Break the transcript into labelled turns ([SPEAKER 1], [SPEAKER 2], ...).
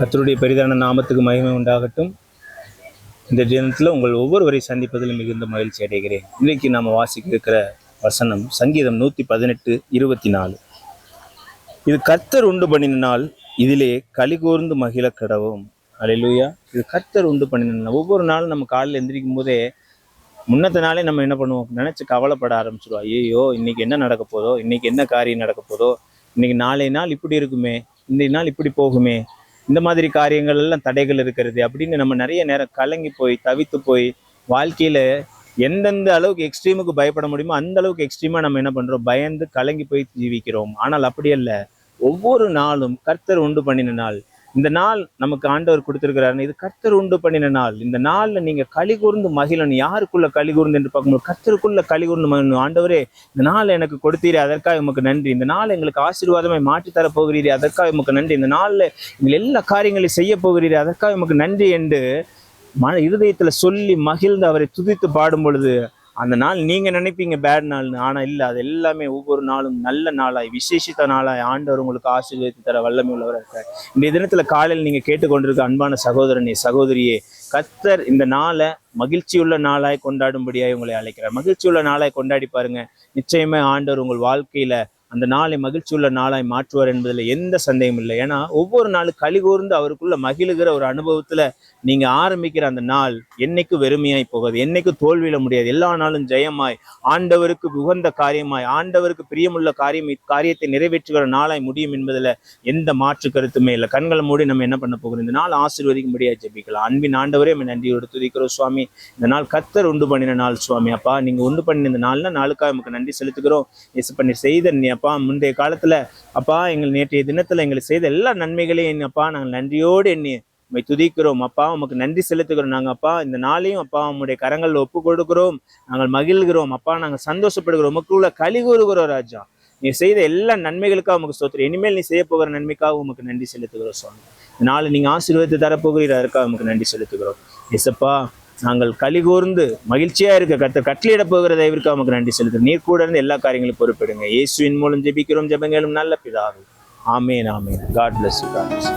[SPEAKER 1] கத்தருடைய பெரிதான நாமத்துக்கு மகிமை உண்டாகட்டும். இந்த தினத்தில் உங்கள் ஒவ்வொருவரை சந்திப்பதிலும் மிகுந்த மகிழ்ச்சி அடைகிறேன். இன்றைக்கு நாம் வாசிக்க இருக்கிற வசனம் சங்கீதம் நூற்றி பதினெட்டு இருபத்தி நாலு இது கர்த்தர் உண்டு பண்ணின நாள் இதிலே களி கூர்ந்து மகிழ கிடவும். அலையிலூயா இது கர்த்தர் உண்டு பண்ணின நாள் ஒவ்வொரு நாளும் நம்ம காலையில் எந்திரிக்கும் போதே முன்னத்த நாளே நம்ம என்ன பண்ணுவோம்? நினச்சி கவலைப்பட ஆரம்பிச்சிடுவோம் ஐயோ இன்றைக்கி என்ன நடக்க போதோ? இன்றைக்கி என்ன காரியம் நடக்க போதோ? இன்னைக்கு நாளை நாள் இப்படி இருக்குமே இன்றைய நாள் இப்படி போகுமே இந்த மாதிரி காரியங்கள் எல்லாம் தடைகள் இருக்கிறது அப்படின்னு நம்ம நிறைய நேரம் கலங்கி போய் தவித்து போய் வாழ்க்கையில எந்தெந்த அளவுக்கு எக்ஸ்ட்ரீமுக்கு பயப்பட முடியுமோ அந்த அளவுக்கு எக்ஸ்ட்ரீமா நம்ம என்ன பண்றோம்? பயந்து கலங்கி போய் ஜீவிக்கிறோம். ஆனால் அப்படி அல்ல. ஒவ்வொரு நாளும் கர்த்தர் உண்டு பண்ணின நாள். இந்த நாள் நமக்கு ஆண்டவர் கொடுத்திருக்கிறாரு இது கர்த்தர் உண்டு பண்ணின நாள். இந்த நாளில் நீங்கள் களி கூர்ந்து மகிழணும். யாருக்குள்ள களி கூர்ந்து என்று பார்க்கும்போது கர்த்தருக்குள்ள களி கூர்ந்து மகிழணும். ஆண்டவரே இந்த நாள் எனக்கு கொடுத்தீரே அதற்காக உமக்கு நன்றி. இந்த நாள் எங்களுக்கு ஆசீர்வாதமாய் மாற்றி தர போகிறீரே அதற்காக உமக்கு நன்றி. இந்த நாளில் எங்கள் எல்லா காரியங்களையும் செய்ய போகிறீரே அதற்காக உமக்கு நன்றி என்று மன இருதயத்தில் சொல்லி மகிழ்ந்து அவரை துதித்து பாடும் பொழுது அந்த நாள் நீங்கள் நினைப்பீங்க பேட் நாள்னு ஆனால் இல்லை அது எல்லாமே ஒவ்வொரு நாளும் நல்ல நாளாய் விசேஷித்த நாளாய் ஆண்டவர் உங்களுக்கு ஆசீர்வதித்து தர வல்லமை உள்ளவராக இருக்கார். இந்த தினத்தில் காலையில் நீங்கள் கேட்டுக்கொண்டிருக்க அன்பான சகோதரனே சகோதரியே கத்தர் இந்த நாளை மகிழ்ச்சியுள்ள நாளாய் கொண்டாடும்படியாக உங்களை அழைக்கிறார். மகிழ்ச்சியுள்ள நாளாய் கொண்டாடி பாருங்க. நிச்சயமே ஆண்டவர் உங்கள் வாழ்க்கையில அந்த நாளை மகிழ்ச்சியுள்ள நாளாய் மாற்றுவார் என்பதில் எந்த சந்தேகம் இல்லை. ஏன்னா ஒவ்வொரு நாளும் களி கூர்ந்து அவருக்குள்ள மகிழுகிற ஒரு அனுபவத்தில் நீங்கள் ஆரம்பிக்கிற அந்த நாள் என்னைக்கு வெறுமையாய் போகாது என்னைக்கு தோல்வியில முடியாது. எல்லா நாளும் ஜெயமாய் ஆண்டவருக்கு உகந்த காரியமாய் ஆண்டவருக்கு பிரியமுள்ள காரியம் காரியத்தை நிறைவேற்றுகிற நாளாய் முடியும் என்பதில் எந்த மாற்று கருத்துமே இல்லை. கண்களை மூடி நம்ம என்ன பண்ண போகிறோம்? இந்த நாள் ஆசீர்வதிக்கும்படியா ஜெபிக்கலாம். அன்பின் ஆண்டவரே நம்ம நன்றியோடு துதிக்கிறோம் சுவாமி. இந்த நாள் கத்தர் உண்டு பண்ணின நாள் சுவாமி. அப்பா நீங்கள் உண்டு பண்ணின இந்த நாள்னா நாளுக்காக நமக்கு நன்றி செலுத்துகிறோம். இயேசு பண்ணி செய்த நீ அப்பா முந்தைய காலத்துல அப்பா எங்கள் நேற்றைய தினத்துல எங்களுக்கு செய்த எல்லா நன்மைகளையும் அப்பா நாங்கள் நன்றியோடு எண்ணி உண்மை துதிக்கிறோம். அப்பா உமக்கு நன்றி செலுத்துகிறோம். நாங்கள் அப்பா இந்த நாளையும் அப்பா உம்முடைய கரங்களில் ஒப்பு கொடுக்கிறோம். நாங்கள் மகிழ்கிறோம். அப்பா நாங்கள் சந்தோஷப்படுகிறோம். உமக்குள்ள கழி கூறுகிறோம் ராஜா. நீ செய்த எல்லா நன்மைகளுக்காக உமக்கு சோத்துறோம் இனிமேல் நீ செய்ய போகிற நன்மைக்காக உமக்கு நன்றி செலுத்துகிறோம் சுவாமி. இந்த நாளை நீங்க ஆசீர்வாதத்தை தரப்போகிறீர் அதற்காக உமக்கு நன்றி செலுத்துகிறோம். இசப்பா நாங்கள் களி கூர்ந்து மகிழ்ச்சியா இருக்க கத்த கட்டளையிட போகிற தயவிற்கு நமக்கு நன்றி செலுத்து நீர் கூட இருந்து எல்லா காரியங்களும் பொறுப்பிடுங்க. இயேசுவின் மூலம் ஜெபிக்கிறோம் ஜெபங்களும் நல்ல பிதாவும் ஆமேன் ஆமேன். God bless you God bless.